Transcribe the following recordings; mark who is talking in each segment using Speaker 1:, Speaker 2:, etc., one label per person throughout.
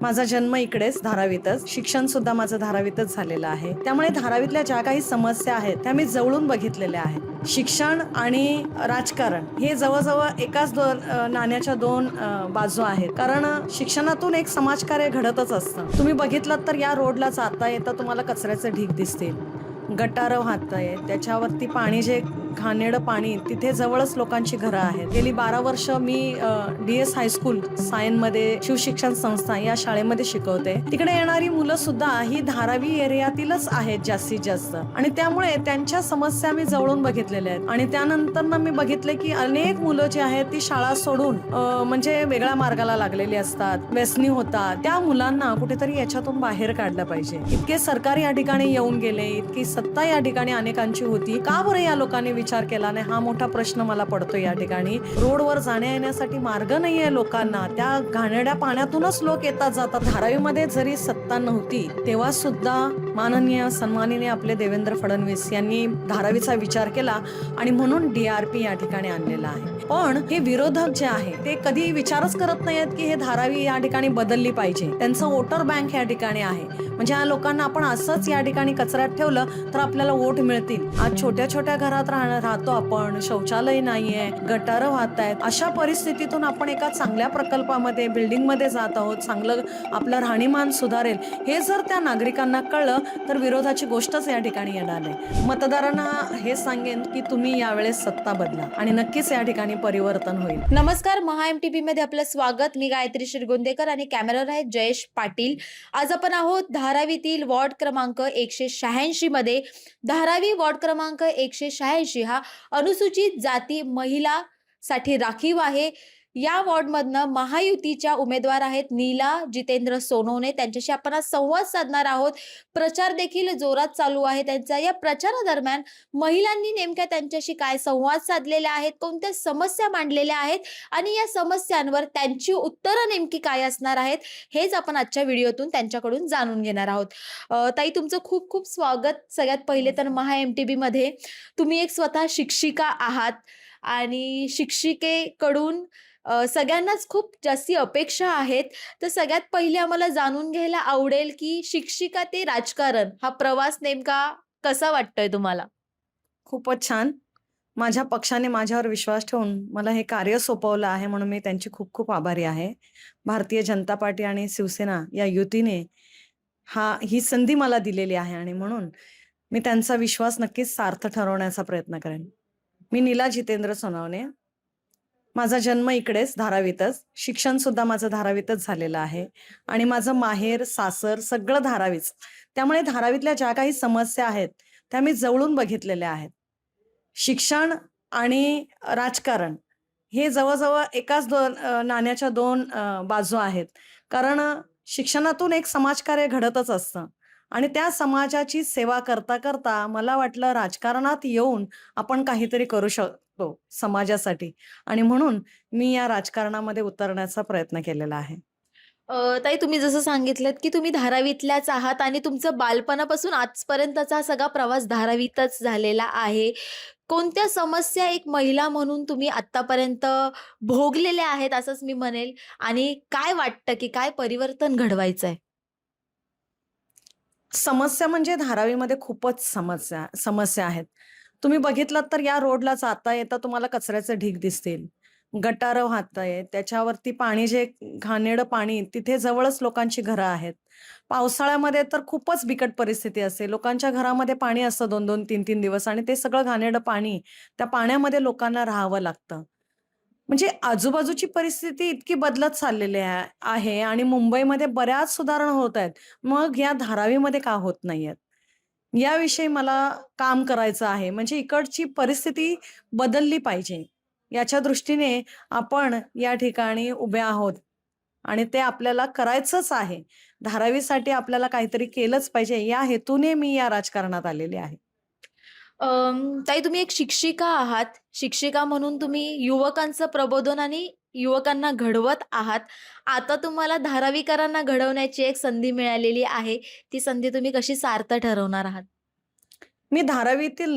Speaker 1: माझा जन्म इकडेच धारावीतच. शिक्षण सुद्धा माझं धारावीतच झालेलं आहे. त्यामुळे धारावीतल्या ज्या काही समस्या आहेत त्या मी जवळून बघितलेल्या आहेत. शिक्षण आणि राजकारण हे जवळजवळ एकाच दोन नाण्याच्या दोन बाजू आहेत. कारण शिक्षणातून एक समाजकार्य घडतच असतं. तुम्ही बघितलं तर या रोडला जाता येता तुम्हाला कचऱ्याचे ढीग दिसतील. गटारं वाहताय त्याच्यावरती पाणी जे घाणेरडं पाणी तिथे जवळच लोकांची घरं आहेत. गेली बारा वर्ष मी डी एस हायस्कूल सायनमध्ये शिवशिक्षण संस्था या शाळेमध्ये शिकवते. तिकडे येणारी मुलं सुद्धा ही धारावी एरियातीलच आहेत जास्तीत जास्त. आणि त्यामुळे त्यांच्या समस्या मी जवळून बघितलेल्या आहेत. आणि त्यानंतर ना मी बघितले की अनेक मुलं जी आहेत ती शाळा सोडून म्हणजे वेगळ्या मार्गाला लागलेली असतात व्यसनी होतात. त्या मुलांना कुठेतरी याच्यातून बाहेर काढलं पाहिजे. इतके सरकार या ठिकाणी येऊन गेले इतकी सत्ता या ठिकाणी अनेकांची होती. का बरं या लोकांनी विचार केला नाही हा मोठा प्रश्न मला पडतो या ठिकाणी. रोडवर जाण्या येण्यासाठी मार्ग आहे लोकांना. त्या घाणेरड्या पाण्यातूनच लोक येतात जातात. धारावीमध्ये जरी सत्ता नव्हती तेव्हा सुद्धा माननीय सन्माननीय आपले देवेंद्र फडणवीस यांनी धारावीचा विचार केला आणि म्हणून डीआरपी या ठिकाणी आणलेला आहे. पण हे विरोधक जे आहे ते कधी विचारच करत नाहीत की हे धारावी या ठिकाणी बदलली पाहिजे. त्यांचं वोटर बँक या ठिकाणी आहे. म्हणजे या लोकांना आपण असंच या ठिकाणी कचऱ्यात ठेवलं तर आपल्याला वोट मिळतील. आज छोट्या छोट्या घरात राहतो आपण शौचालय नाहीये गटारं वाहत आहेत अशा परिस्थितीतून आपण एका चांगल्या प्रकल्पामध्ये बिल्डिंगमध्ये जात आहोत. चांगलं आपलं राहणीमान सुधारेल. हे जर त्या नागरिकांना कळलं तर विरोधाची गोष्टच या ठिकाणी येणार नाही मतदारांना हे सांगेन की तुम्ही यावेळेस सत्ता बदला आणि नक्कीच या ठिकाणी परिवर्तन होईल.
Speaker 2: नमस्कार महा एम टी मध्ये आपलं स्वागत. मी गायत्री शिरगोंदेकर आणि कॅमेरावर आहे जयेश पाटील. आज आपण आहोत धारावीतील वॉर्ड क्रमांक एकशे शहाऐंशी मध्ये. धारावी वॉर्ड क्रमांक एकशे शहाऐंशी हा अनुसूचित जाती महिला साठी राखीव आहे. या वॉर्डमधनं महायुतीच्या उमेदवार आहेत नीला जितेंद्र सोनवणे त्यांच्याशी आपण आज संवाद साधणार आहोत. प्रचार देखील जोरात चालू आहे त्यांचा. या प्रचारादरम्यान महिलांनी नेमक्या त्यांच्याशी काय संवाद साधलेले आहेत कोणत्या समस्या मांडलेल्या आहेत? आणि या समस्यांवर त्यांची उत्तरं नेमकी काय असणार आहेत? हेच आपण आजच्या व्हिडिओतून त्यांच्याकडून जाणून घेणार आहोत. ताई तुमचं खूप खूप स्वागत. सगळ्यात पहिले तर महा एम टी मध्ये तुम्ही एक स्वतः शिक्षिका आहात. आणि शिक्षिकेकडून सगळ्यांनाच खूप जास्ती अपेक्षा आहेत. तर सगळ्यात पहिले आम्हाला जाणून घ्यायला आवडेल की शिक्षिका ते राजकारण हा प्रवास नेमका कसा वाटतोय तुम्हाला?
Speaker 1: खूपच छान. माझ्या पक्षाने माझ्यावर विश्वास ठेवून मला हे कार्य सोपवलं आहे म्हणून मी त्यांची खूप खूप आभारी आहे. भारतीय जनता पार्टी आणि शिवसेना या युतीने हा ही संधी मला दिलेली आहे आणि म्हणून मी त्यांचा विश्वास नक्कीच सार्थ ठरवण्याचा प्रयत्न करेन. मी नीला जितेंद्र सोनवणे माझा जन्म इकडेच धारावीतच. शिक्षण सुद्धा माझं धारावीतच झालेलं आहे. आणि माझं माहेर सासर सगळं धारावीच. त्यामुळे धारावीतल्या ज्या काही समस्या आहेत त्या मी जवळून बघितलेल्या आहेत. शिक्षण आणि राजकारण हे जवळजवळ एकाच दोन नाण्याच्या दोन बाजू आहेत. कारण शिक्षणातून एक समाजकार्य घडतच असतं. आणि त्या समाजाची सेवा करता करता मला वाटलं राजकारणात येऊन आपण काहीतरी करू शकतो समाजासाठी. आणि म्हणून मी या राजकारणामध्ये उतरण्याचा प्रयत्न केलेला आहे.
Speaker 2: अ, ताई तुम्ही जसं सांगितलं की तुम्ही धारावीतल्याच आहात आणि तुमचं बालपणापासून आजपर्यंतचा हा सगळा प्रवास धारावीतच झालेला आहे. कोणत्या समस्या एक महिला म्हणून तुम्ही आतापर्यंत भोगलेल्या आहेत असंच मी म्हणेल. आणि काय वाटतं की काय परिवर्तन घडवायचं आहे
Speaker 1: समस्या म्हणजे धारावीमध्ये खूपच समस्या समस्या आहेत. तुम्ही बघितलात तर या रोडला जाता येता तुम्हाला कचऱ्याचे ढीग दिसतील. गटारं वाहताय त्याच्यावरती पाणी जे घाणेरडं पाणी तिथे जवळच लोकांची घरं आहेत. पावसाळ्यामध्ये तर खूपच बिकट परिस्थिती असते. लोकांच्या घरामध्ये पाणी असतं दोन दोन तीन तीन दिवस आणि ते सगळं घाणेडं पाणी त्या पाण्यामध्ये लोकांना राहावं लागतं. म्हणजे आजूबाजूची परिस्थिती इतकी बदलत चाललेली आहे आहे आणि मुंबईमध्ये बऱ्याच सुधारणा होत आहेत. मग या धारावीमध्ये का होत नाहीयेत? याविषयी मला काम करायचं आहे. म्हणजे इकडची परिस्थिती बदलली पाहिजे. याच्या दृष्टीने आपण या ठिकाणी उभे आहोत. आणि ते आपल्याला करायचंच आहे. धारावीसाठी आपल्याला काहीतरी केलंच पाहिजे. या हेतूने मी या राजकारणात आलेले आहे.
Speaker 2: ताई तुम्ही एक शिक्षिका आहात. शिक्षिका म्हणून तुम्ही युवकांचं प्रबोधन आणि युवकांना घडवत आहात. आता तुम्हाला धारावीकरांना घडवण्याची एक संधी मिळालेली आहे. ती संधी तुम्ही कशी सार्थ ठरवणार आहात?
Speaker 1: मी धारावीतील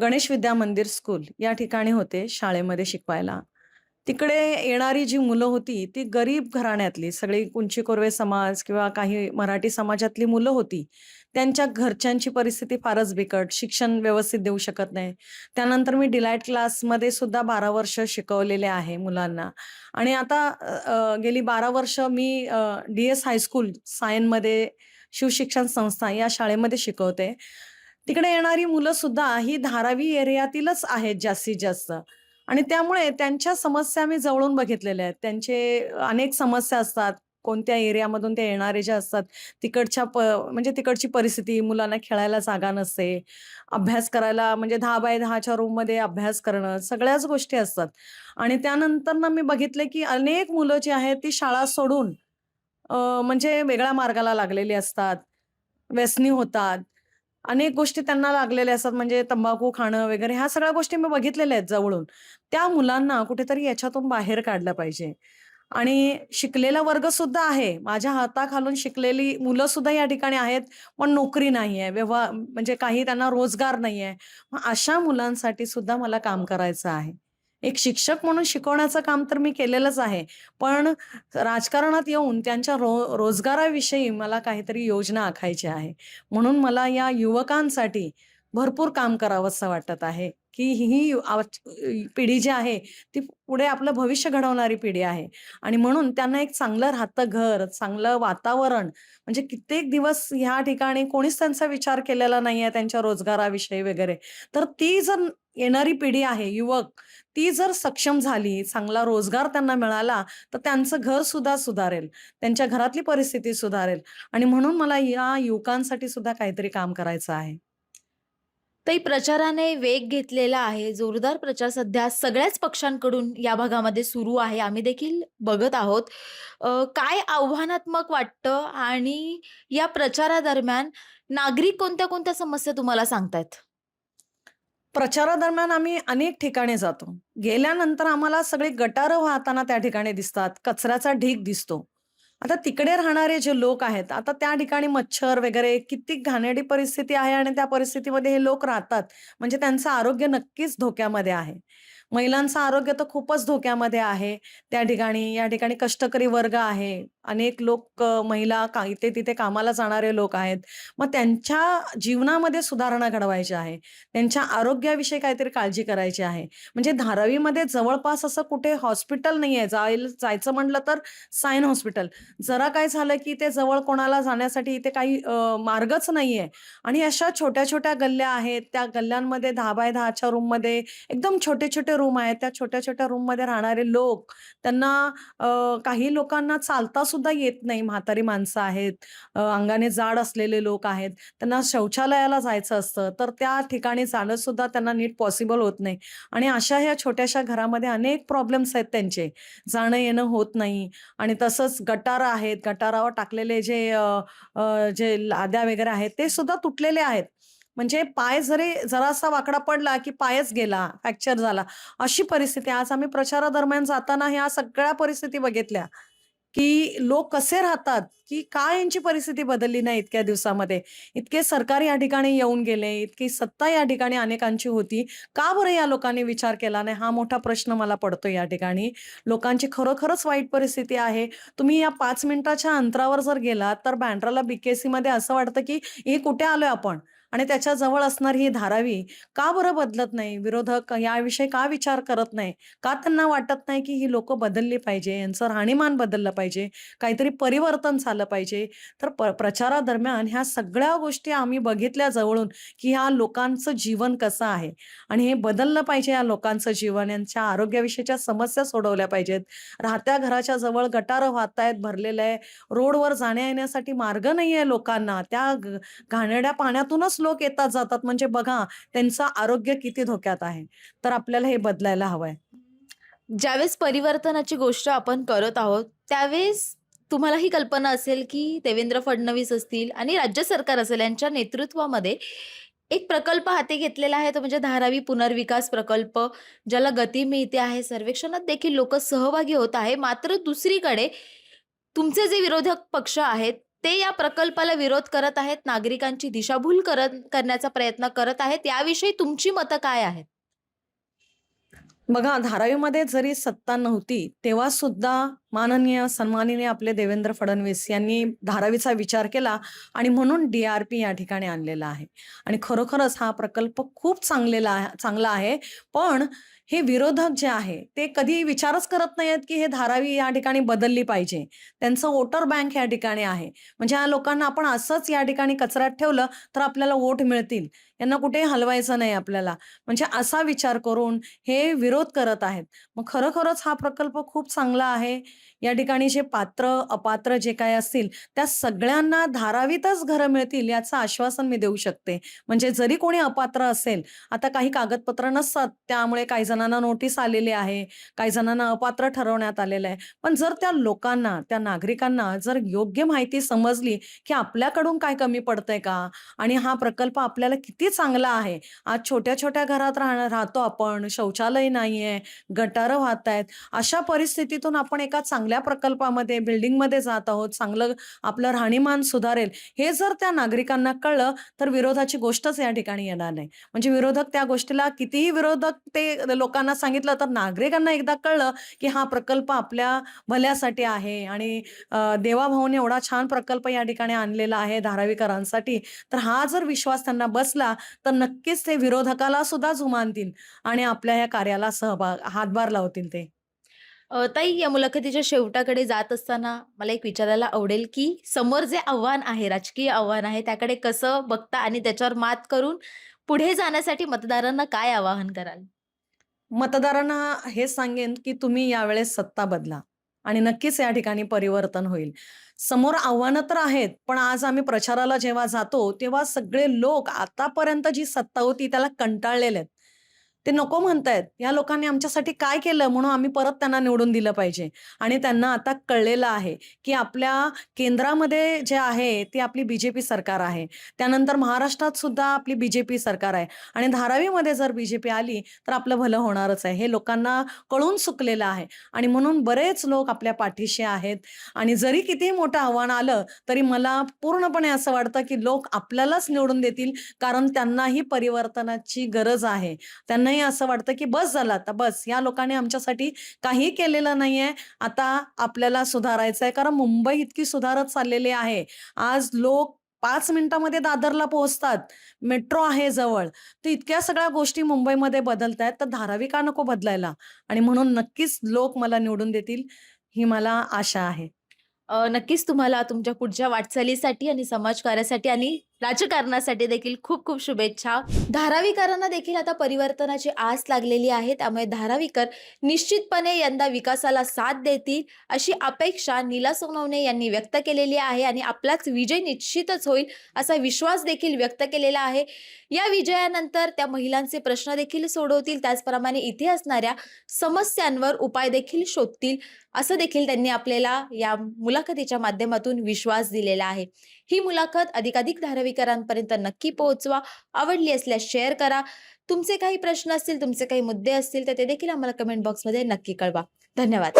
Speaker 1: गणेश विद्या मंदिर स्कूल या ठिकाणी होते शाळेमध्ये शिकवायला. तिकडे येणारी जी मुलं होती ती गरीब घराण्यातली सगळी कुंची कोरवे समाज किंवा काही मराठी समाजातली मुलं होती. त्यांच्या घरच्यांची परिस्थिती फारच बिकट. शिक्षण व्यवस्थित देऊ शकत नाही. त्यानंतर मी डिलाईट क्लासमध्ये सुद्धा बारा वर्ष शिकवलेले आहे मुलांना. आणि आता गेली बारा वर्ष मी डी एस हायस्कूल सायनमध्ये शिवशिक्षण संस्था या शाळेमध्ये शिकवते. तिकडे येणारी मुलं सुद्धा ही धारावी एरियातीलच आहेत जास्तीत जास्त. आणि त्यामुळे त्यांच्या समस्या मी जवळून बघितलेल्या आहेत. त्यांचे अनेक समस्या असतात. कोणत्या एरियामधून ते येणारे जे असतात तिकडच्या प म्हणजे तिकडची परिस्थिती मुलांना खेळायला जागा नसते. अभ्यास करायला म्हणजे दहा बाय दहाच्या रूममध्ये अभ्यास करणं सगळ्याच गोष्टी असतात. आणि त्यानंतर ना मी बघितले की अनेक मुलं जी आहेत ती शाळा सोडून म्हणजे वेगळ्या मार्गाला लागलेली असतात. व्यसनी होतात. अनेक गोष्टी त्यांना लागलेल्या असतात म्हणजे तंबाखू खाणं वगैरे ह्या सगळ्या गोष्टी मी बघितलेल्या आहेत जवळून. त्या मुलांना कुठेतरी याच्यातून बाहेर काढलं पाहिजे. आणि शिकलेला वर्ग सुद्धा आहे. माझ्या हाताखालून शिकलेली मुलं सुद्धा या ठिकाणी आहेत पण नोकरी नाही आहे व्यवहार म्हणजे काही त्यांना रोजगार नाही आहे मग अशा मुलांसाठी सुद्धा मला काम करायचं आहे. एक शिक्षक म्हणून शिकवण्याचं काम तर मी केलेलंच आहे. पण राजकारणात येऊन त्यांच्या रो रोजगाराविषयी मला काहीतरी योजना आखायची आहे. म्हणून मला या युवकांसाठी भरपूर काम करावंसं वाटत आहे की ही पिढी जी आहे ती पुढे आपलं भविष्य घडवणारी पिढी आहे. आणि म्हणून त्यांना एक चांगलं राहतं घर चांगलं वातावरण म्हणजे कित्येक दिवस ह्या ठिकाणी कोणीच त्यांचा विचार केलेला नाही आहे त्यांच्या रोजगाराविषयी वगैरे. तर ती जर येणारी पिढी आहे युवक ती जर सक्षम झाली चांगला रोजगार त्यांना मिळाला तर त्यांचं घर सुद्धा सुधारेल त्यांच्या घरातली परिस्थिती सुधारेल. आणि म्हणून मला या युवकांसाठी सुद्धा काहीतरी काम करायचं आहे.
Speaker 2: तरी प्रचाराने वेग घेतलेला आहे. जोरदार प्रचार सध्या सगळ्याच पक्षांकडून या भागामध्ये सुरू आहे. आम्ही देखील बघत आहोत. काय आव्हानात्मक वाटतं आणि या प्रचारादरम्यान नागरिक कोणत्या कोणत्या समस्या तुम्हाला सांगतायत?
Speaker 1: प्रचारादरम्यान आम्ही अनेक ठिकाणी जातो. गेल्यानंतर आम्हाला सगळे गटारं वाहताना त्या ठिकाणी दिसतात. कचऱ्याचा ढीग दिसतो. आता तिकडे राहणारे जे लोक आहेत आता त्या ठिकाणी मच्छर वगैरे किती घाणेरडी परिस्थिती आहे आणि त्या परिस्थितीमध्ये हे लोक राहतात. म्हणजे त्यांचं आरोग्य नक्कीच धोक्यामध्ये आहे. महिलांचं आरोग्य तर खूपच धोक्यामध्ये आहे. त्या ठिकाणी या ठिकाणी कष्टकरी वर्ग आहे. अनेक लोक महिला का इथे तिथे कामाला जाणारे लोक आहेत. मग त्यांच्या जीवनामध्ये सुधारणा घडवायची आहे. त्यांच्या आरोग्याविषयी काहीतरी काळजी करायची आहे. म्हणजे धारावीमध्ये जवळपास असं कुठे हॉस्पिटल नाही आहे जायला जायचं म्हटलं तर सायन हॉस्पिटल. जरा काय झालं की ते जवळ कोणाला जाण्यासाठी इथे काही मार्गच नाही आहे आणि अशा छोट्या छोट्या गल्ल्या आहेत. त्या गल्ल्यांमध्ये दहा बाय दहाच्या रूममध्ये एकदम छोटे छोटे रूम आहे त्या छोट्या छोट्या रूममध्ये राहणारे लोक त्यांना काही लोकांना चालता सुद्धा येत नाही. म्हातारी माणसं आहेत अंगाने जाड असलेले लोक आहेत. त्यांना शौचालयाला जायचं असतं तर त्या ठिकाणी जाणं सुद्धा त्यांना नीट पॉसिबल होत नाही. आणि अशा ह्या छोट्याशा घरामध्ये अनेक प्रॉब्लेम्स आहेत त्यांचे. जाणं येणं होत नाही. आणि तसंच गटारं आहेत. गटारावर टाकलेले जे जे लाद्या वगैरे आहेत ते सुद्धा तुटलेले आहेत. म्हणजे पाय जरी जरासा वाकडा पडला की पायच गेला फ्रॅक्चर झाला. अशी परिस्थिती. आज आम्ही प्रचारादरम्यान जाताना ह्या सगळ्या परिस्थिती बघितल्या. की लोक कसे राहतात? की काय यांची परिस्थिती बदलली नाही इतक्या दिवसामध्ये? इतके सरकार या ठिकाणी येऊन गेले इतकी सत्ता या ठिकाणी अनेकांची होती. का बरं या लोकांनी विचार केला नाही? हा मोठा प्रश्न मला पडतो या ठिकाणी. लोकांची खरोखरच वाईट परिस्थिती आहे. तुम्ही या पाच मिनिटाच्या अंतरावर जर गेलात तर बँड्राला बीकेसी मध्ये असं वाटतं की हे कुठे आलोय आपण? आणि त्याच्याजवळ असणारी ही धारावी का बरं बदलत नाही? विरोधक याविषयी का विचार करत नाही? का त्यांना वाटत नाही की ही लोक बदलली पाहिजे? यांचं राहणीमान बदललं पाहिजे? काहीतरी परिवर्तन झालं पाहिजे? तर प प्रचारादरम्यान ह्या सगळ्या गोष्टी आम्ही बघितल्या जवळून की ह्या लोकांचं जीवन कसं आहे? आणि हे बदललं पाहिजे या लोकांचं जीवन? यांच्या आरोग्याविषयीच्या समस्या सोडवल्या पाहिजेत. राहत्या घराच्या जवळ गटारं वाहत आहेत भरलेलं आहे रोडवर जाण्या येण्यासाठी मार्ग नाही आहे लोकांना. त्या घाणेड्या घाणेरड्या पाण्यातूनच लोक येतात जातात. म्हणजे बघा त्यांचं आरोग्य किती धोक्यात आहे. तर आपल्याला हे बदलायला हवंय.
Speaker 2: ज्यावेळेस परिवर्तनाची गोष्ट आपण करत आहोत त्यावेळेस तुम्हाला ही कल्पना असेल की देवेंद्र फडणवीस असतील आणि राज्य सरकार असेल यांच्या नेतृत्वामध्ये एक प्रकल्प हाती घेतलेला आहे. तो म्हणजे धारावी पुनर्विकास प्रकल्प ज्याला गती मिळते आहे. सर्वेक्षणात देखील लोक सहभागी होत आहे. मात्र दुसरीकडे तुमचे जे विरोधक पक्ष आहेत ते या प्रकल्पाला विरोध करत आहेत नागरिकांची दिशाभूल करत करण्याचा प्रयत्न करत आहेत याविषयी तुमची मतं काय आहेत?
Speaker 1: बघा धारावीमध्ये जरी सत्ता नव्हती तेव्हा सुद्धा माननीय सन्माननीय आपले देवेंद्र फडणवीस यांनी धारावीचा विचार केला आणि म्हणून डी आर पी या ठिकाणी आणलेला आहे. आणि खरोखरच हा प्रकल्प खूप चांगलेला चांगला आहे. पण हे विरोधक जे आहे ते कधी विचारच करत नाहीत की हे धारावी या ठिकाणी बदलली पाहिजे. त्यांचं वोटर बँक या ठिकाणी आहे. म्हणजे या लोकांना आपण असंच या ठिकाणी कचऱ्यात ठेवलं तर आपल्याला वोट मिळतील. यांना कुठेही हलवायचं नाही आपल्याला. म्हणजे असा विचार करून हे विरोध करत आहेत. मग खरोखरच हा प्रकल्प खूप चांगला आहे? या ठिकाणी जे पात्र अपात्र जे काय असतील त्या सगळ्यांना धारावीतच घरं मिळतील याचं आश्वासन मी देऊ शकते. म्हणजे जरी कोणी अपात्र असेल आता काही कागदपत्र नसतात त्यामुळे काही जणांना नोटीस आलेली आहे काही जणांना अपात्र ठरवण्यात आलेलं आहे. पण जर त्या लोकांना त्या नागरिकांना जर योग्य माहिती समजली की आपल्याकडून काय कमी पडतंय का? आणि हा प्रकल्प आपल्याला किती चांगला आहे? आज छोट्या छोट्या घरात राहणार राहतो आपण शौचालय नाहीये गटारं वाहत आहेत अशा परिस्थितीतून आपण एका चांगल्या प्रकल्पामध्ये बिल्डिंगमध्ये जात आहोत चांगलं आपलं राहणीमान सुधारेल हे जर त्या नागरिकांना कळलं तर विरोधाची गोष्टच या ठिकाणी येणार नाही. म्हणजे विरोधक त्या गोष्टीला कितीही विरोधक ते लोकांना सांगितलं तर नागरिकांना एकदा कळलं की हा प्रकल्प आपल्या भल्यासाठी आहे आणि देवाभाऊने एवढा छान प्रकल्प या ठिकाणी आणलेला आहे धारावीकरांसाठी तर हा जर विश्वास त्यांना बसला तर नक्कीच ते विरोधकाला सुद्धा जुमानतील आणि आपल्या या कार्याला सहभाग हातभार लावतील ते.
Speaker 2: अ, ताई या मुलाखतीच्या शेवटाकडे जात असताना मला एक विचारायला आवडेल की समोर जे आव्हान आहे राजकीय आव्हान आहे त्याकडे कसं बघता आणि त्याच्यावर मात करून पुढे जाण्यासाठी मतदारांना काय आवाहन कराल?
Speaker 1: मतदारांना हे सांगेन की तुम्ही यावेळेस सत्ता बदला आणि नक्कीच या ठिकाणी परिवर्तन होईल. समोर आव्हानं तर आहेत पण आज आम्ही प्रचाराला जेव्हा जातो तेव्हा सगळे लोक आतापर्यंत जी सत्ता होती त्याला कंटाळलेले आहेत. ते नको म्हणतायत. या लोकांनी आमच्यासाठी काय केलं म्हणून आम्ही परत त्यांना निवडून दिलं पाहिजे. आणि त्यांना आता कळलेलं आहे की आपल्या केंद्रामध्ये जे आहे ती आपली बीजेपी सरकार आहे. त्यानंतर महाराष्ट्रात सुद्धा आपली बीजेपी सरकार आहे. आणि धारावीमध्ये जर बीजेपी आली तर आपलं भलं होणारच आहे. हे लोकांना कळून चुकलेलं आहे. आणि म्हणून बरेच लोक आपल्या पाठीशी आहेत. आणि जरी कितीही मोठं आव्हान आलं तरी मला पूर्णपणे असं वाटतं की लोक आपल्यालाच निवडून देतील कारण त्यांनाही परिवर्तनाची गरज आहे. त्यांना त्यांनाही असं वाटतं की बस झालं आता बस. या लोकांनी आमच्यासाठी काही केलेलं नाहीये. आता आपल्याला सुधारायचं आहे कारण मुंबई इतकी सुधारत चाललेली आहे. आज लोक पाच मिनिटामध्ये दादरला पोहोचतात. मेट्रो आहे जवळ. तर इतक्या सगळ्या गोष्टी मुंबईमध्ये बदलत आहेत तर धारावी का नको बदलायला? आणि म्हणून नक्कीच लोक मला निवडून देतील ही मला आशा आहे.
Speaker 2: नक्कीच तुम्हाला तुमच्या पुढच्या वाटचालीसाठी आणि समाजकार्यासाठी आणि राजकारणासाठी देखील खूप खूप शुभेच्छा. धारावीकरांना देखील आता परिवर्तनाची आस लागलेली आहे. त्यामुळे धारावीकर निश्चितपणे यंदा विकासाला साथ देतील अशी अपेक्षा नीला सोनवणे यांनी व्यक्त केलेली आहे आणि आपलाच विजय निश्चितच होईल असा विश्वास देखील व्यक्त केलेला आहे. या विजयानंतर त्या महिलांचे प्रश्न देखील सोडवतील. त्याचप्रमाणे इथे असणाऱ्या समस्यांवर उपाय देखील शोधतील असं देखील त्यांनी आपल्याला या मुलाखतीच्या माध्यमातून विश्वास दिलेला आहे. ही मुलाखत अधिकाधिक धारावीकरांपर्यंत नक्की पोहोचवा. आवडली असल्यास शेअर करा. तुमचे काही प्रश्न असतील तुमचे काही मुद्दे असतील तर ते देखील आम्हाला कमेंट बॉक्समध्ये नक्की कळवा. धन्यवाद.